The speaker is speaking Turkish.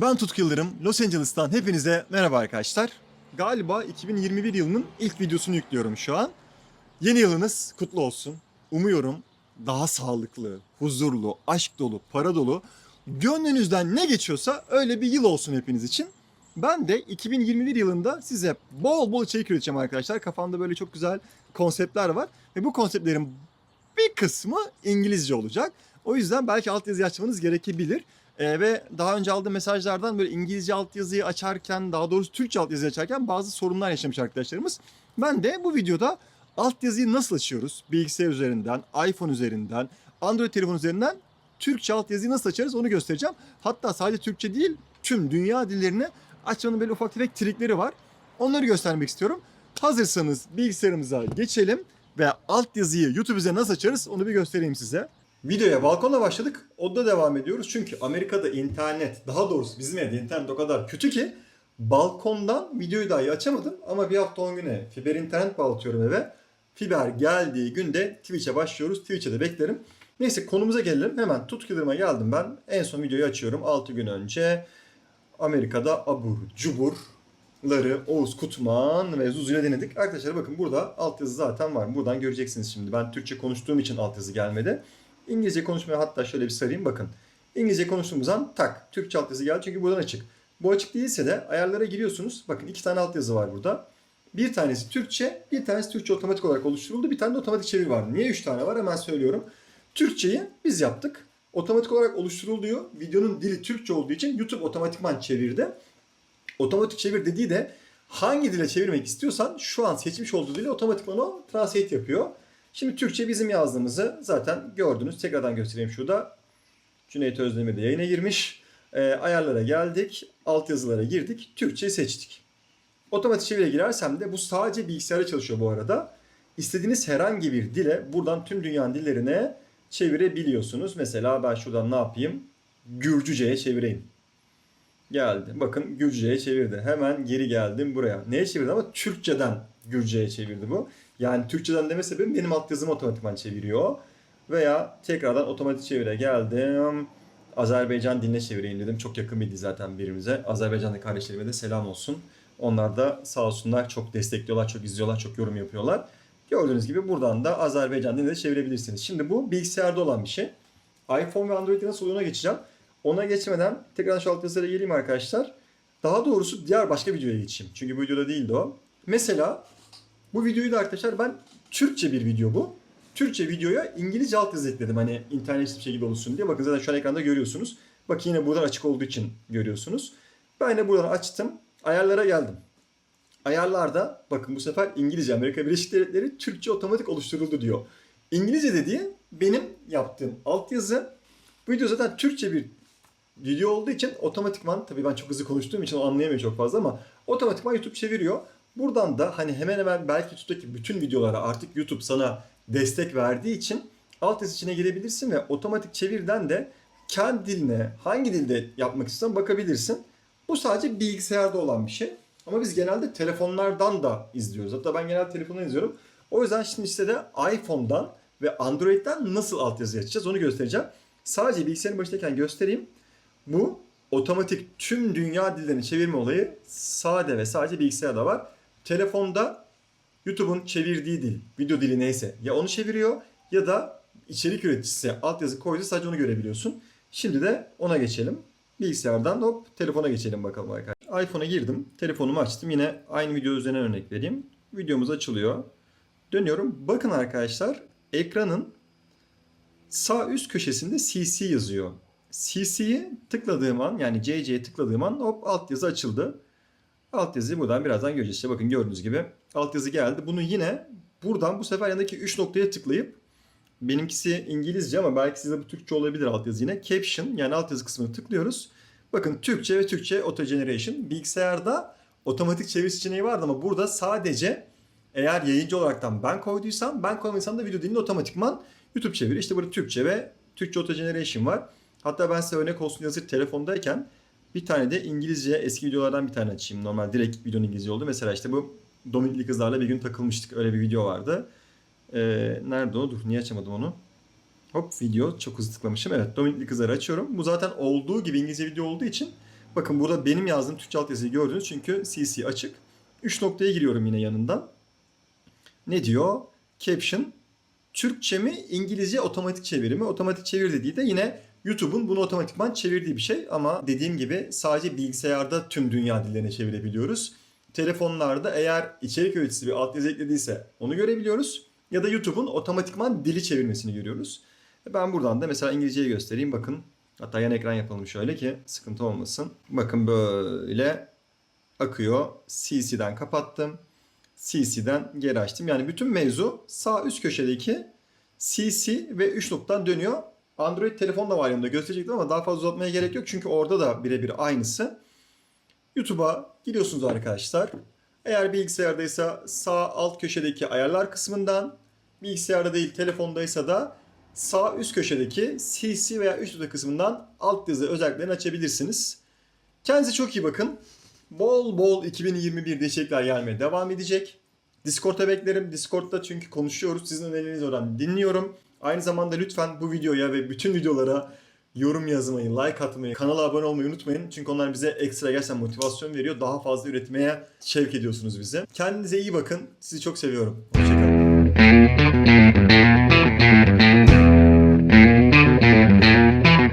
Ben Tutku Yıldırım, Los Angeles'tan hepinize merhaba arkadaşlar. Galiba 2021 yılının ilk videosunu yüklüyorum şu an. Yeni yılınız kutlu olsun. Umuyorum daha sağlıklı, huzurlu, aşk dolu, para dolu, gönlünüzden ne geçiyorsa öyle bir yıl olsun hepiniz için. Ben de 2021 yılında size bol bol içerik üreteceğim arkadaşlar. Kafamda böyle çok güzel konseptler var. Ve bu konseptlerin bir kısmı İngilizce olacak. O yüzden belki altyazı açmanız gerekebilir. Ee, ve daha önce aldığım mesajlardan böyle İngilizce altyazıyı açarken, daha doğrusu Türkçe altyazıyı açarken bazı sorunlar yaşamış arkadaşlarımız. Ben de bu videoda altyazıyı nasıl açıyoruz? Bilgisayar üzerinden, iPhone üzerinden, Android telefon üzerinden Türkçe altyazıyı nasıl açarız onu göstereceğim. Hatta sadece Türkçe değil, tüm dünya dillerini açmanın böyle ufak tefek trikleri var. Onları göstermek istiyorum. Hazırsanız bilgisayarımıza geçelim ve altyazıyı YouTube üzerine nasıl açarız onu bir göstereyim size. Videoya balkonla başladık. Odada devam ediyoruz. Çünkü Amerika'da internet, daha doğrusu bizim evde internet o kadar kötü ki balkondan videoyu dahi açamadım. Ama bir hafta 10 güne fiber internet bağlatıyorum eve. Fiber geldiği günde Twitch'e başlıyoruz. Twitch'e de beklerim. Neyse konumuza gelelim. Hemen Tutkilirime geldim ben. En son videoyu açıyorum 6 gün önce. Amerika'da abur cuburları Oğuz Kutman ve Zuzu'yla denedik. Arkadaşlar bakın burada altyazı zaten var. Buradan göreceksiniz şimdi. Ben Türkçe konuştuğum için altyazı gelmedi. İngilizce konuşmaya hatta şöyle bir sarayım bakın. İngilizce konuştuğumuz an tak Türkçe altyazı geldi çünkü buradan açık. Bu açık değilse de ayarlara giriyorsunuz. Bakın iki tane altyazı var burada. Bir tanesi Türkçe, bir tanesi Türkçe otomatik olarak oluşturuldu. Bir tane de otomatik çevir var. Niye üç tane var hemen söylüyorum. Türkçeyi biz yaptık. Otomatik olarak oluşturuluyor. Videonun dili Türkçe olduğu için YouTube otomatikman çevirdi. Otomatik çevir dediği de hangi dile çevirmek istiyorsan şu an seçmiş olduğu dili otomatikman o translate yapıyor. Şimdi Türkçe bizim yazdığımızı zaten gördünüz. Tekrardan göstereyim şurada. Cüneyt Özdemir de yayına girmiş. Ee, ayarlara geldik. Altyazılara girdik. Türkçe seçtik. Otomatik çevire girersem de bu sadece bilgisayarda çalışıyor bu arada. İstediğiniz herhangi bir dile buradan tüm dünyanın dillerine çevirebiliyorsunuz. Mesela ben şuradan ne yapayım? Gürcüce'ye çevireyim. Geldi. Bakın Gürcüce'ye çevirdi. Hemen geri geldim buraya. Neye çevirdi ama Türkçeden Gürcüce'ye çevirdi bu. Yani Türkçeden deme sebebim benim altyazımı otomatikman çeviriyor. Veya tekrardan otomatik çevire geldim. Azerbaycan diline çevireyim dedim. Çok yakın bir dil zaten birbirimize. Azerbaycanlı kardeşlerime de selam olsun. Onlar da sağ olsunlar çok destekliyorlar, çok izliyorlar, çok yorum yapıyorlar. Gördüğünüz gibi buradan da Azerbaycan diline çevirebilirsiniz. Şimdi bu bilgisayarda olan bir şey. iPhone ve Android'e nasıl ona geçeceğim. Ona geçmeden tekrar şu altyazılara geleyim arkadaşlar. Daha doğrusu diğer başka videoya geçeyim. Çünkü bu videoda değildi o. Mesela bu videoyu da arkadaşlar ben Türkçe bir video bu. Türkçe videoya İngilizce altyazı ekledim hani internet bir gibi olsun diye. Bakın zaten şu an ekranda görüyorsunuz. Bak yine buradan açık olduğu için görüyorsunuz. Ben de buradan açtım. Ayarlara geldim. Ayarlarda bakın bu sefer İngilizce Amerika Birleşik Devletleri Türkçe otomatik oluşturuldu diyor. İngilizce dediği benim yaptığım altyazı. Bu video zaten Türkçe bir video olduğu için otomatikman tabii ben çok hızlı konuştuğum için o anlayamıyor çok fazla ama otomatikman YouTube çeviriyor. Buradan da hani hemen hemen belki YouTube'daki bütün videolara artık YouTube sana destek verdiği için altyazı içine girebilirsin ve otomatik çevirden de kendi diline hangi dilde yapmak istiyorsan bakabilirsin. Bu sadece bilgisayarda olan bir şey. Ama biz genelde telefonlardan da izliyoruz. Hatta ben genelde telefondan izliyorum. O yüzden şimdi size de iPhone'dan ve Android'den nasıl altyazı açacağız onu göstereceğim. Sadece bilgisayarın başındayken göstereyim. Bu otomatik tüm dünya dillerini çevirme olayı sade ve sadece bilgisayarda var. Telefonda YouTube'un çevirdiği dil, video dili neyse ya onu çeviriyor ya da içerik üreticisi altyazı koydu sadece onu görebiliyorsun. Şimdi de ona geçelim. Bilgisayardan hop telefona geçelim bakalım arkadaşlar. iPhone'a girdim. Telefonumu açtım. Yine aynı video üzerinden örnek vereyim. Videomuz açılıyor. Dönüyorum. Bakın arkadaşlar ekranın sağ üst köşesinde CC yazıyor. CC'yi tıkladığım an yani CC'ye tıkladığım an hop altyazı açıldı. Altyazıyı buradan birazdan göreceğiz. İşte bakın gördüğünüz gibi altyazı geldi. Bunu yine buradan bu sefer yanındaki 3 noktaya tıklayıp benimkisi İngilizce ama belki size bu Türkçe olabilir altyazı yine. Caption yani altyazı kısmını tıklıyoruz. Bakın Türkçe ve Türkçe Auto Generation. Bilgisayarda otomatik çeviri seçeneği vardı ama burada sadece eğer yayıncı olaraktan ben koyduysam ben koymadıysam da video dilini otomatikman YouTube çeviri. İşte burada Türkçe ve Türkçe Auto Generation var. Hatta ben size örnek olsun hazır telefondayken bir tane de İngilizce eski videolardan bir tane açayım. Normal direkt videonun İngilizce oldu. Mesela işte bu Dominikli kızlarla bir gün takılmıştık. Öyle bir video vardı. Ee, nerede o? Dur niye açamadım onu? Hop video çok hızlı tıklamışım. Evet Dominikli kızları açıyorum. Bu zaten olduğu gibi İngilizce video olduğu için Bakın burada benim yazdığım Türkçe altyazıyı gördünüz çünkü CC açık. 3 noktaya giriyorum yine yanından. Ne diyor? Caption Türkçe mi İngilizce otomatik çevirimi. Otomatik çevir dediği de yine YouTube'un bunu otomatikman çevirdiği bir şey ama dediğim gibi sadece bilgisayarda tüm dünya dillerine çevirebiliyoruz. Telefonlarda eğer içerik üreticisi bir altyazı eklediyse onu görebiliyoruz. Ya da YouTube'un otomatikman dili çevirmesini görüyoruz. Ben buradan da mesela İngilizceyi göstereyim bakın. Hatta yan ekran yapalım şöyle ki sıkıntı olmasın. Bakın böyle akıyor. CC'den kapattım. CC'den geri açtım. Yani bütün mevzu sağ üst köşedeki CC ve 3 noktadan dönüyor. Android telefon da var yanında gösterecektim ama daha fazla uzatmaya gerek yok. Çünkü orada da birebir aynısı. YouTube'a giriyorsunuz arkadaşlar. Eğer bilgisayardaysa sağ alt köşedeki ayarlar kısmından, bilgisayarda değil telefondaysa da sağ üst köşedeki CC veya 3 nokta kısmından alt yazı özelliklerini açabilirsiniz. Kendinize çok iyi bakın. Bol bol 2021'de içerikler gelmeye devam edecek. Discord'a beklerim. Discord'da çünkü konuşuyoruz. Sizin önerilerinizi oradan dinliyorum. Aynı zamanda lütfen bu videoya ve bütün videolara yorum yazmayı, like atmayı, kanala abone olmayı unutmayın. Çünkü onlar bize ekstra gerçekten motivasyon veriyor. Daha fazla üretmeye şevk ediyorsunuz bizi. Kendinize iyi bakın. Sizi çok seviyorum. Hoşçakalın.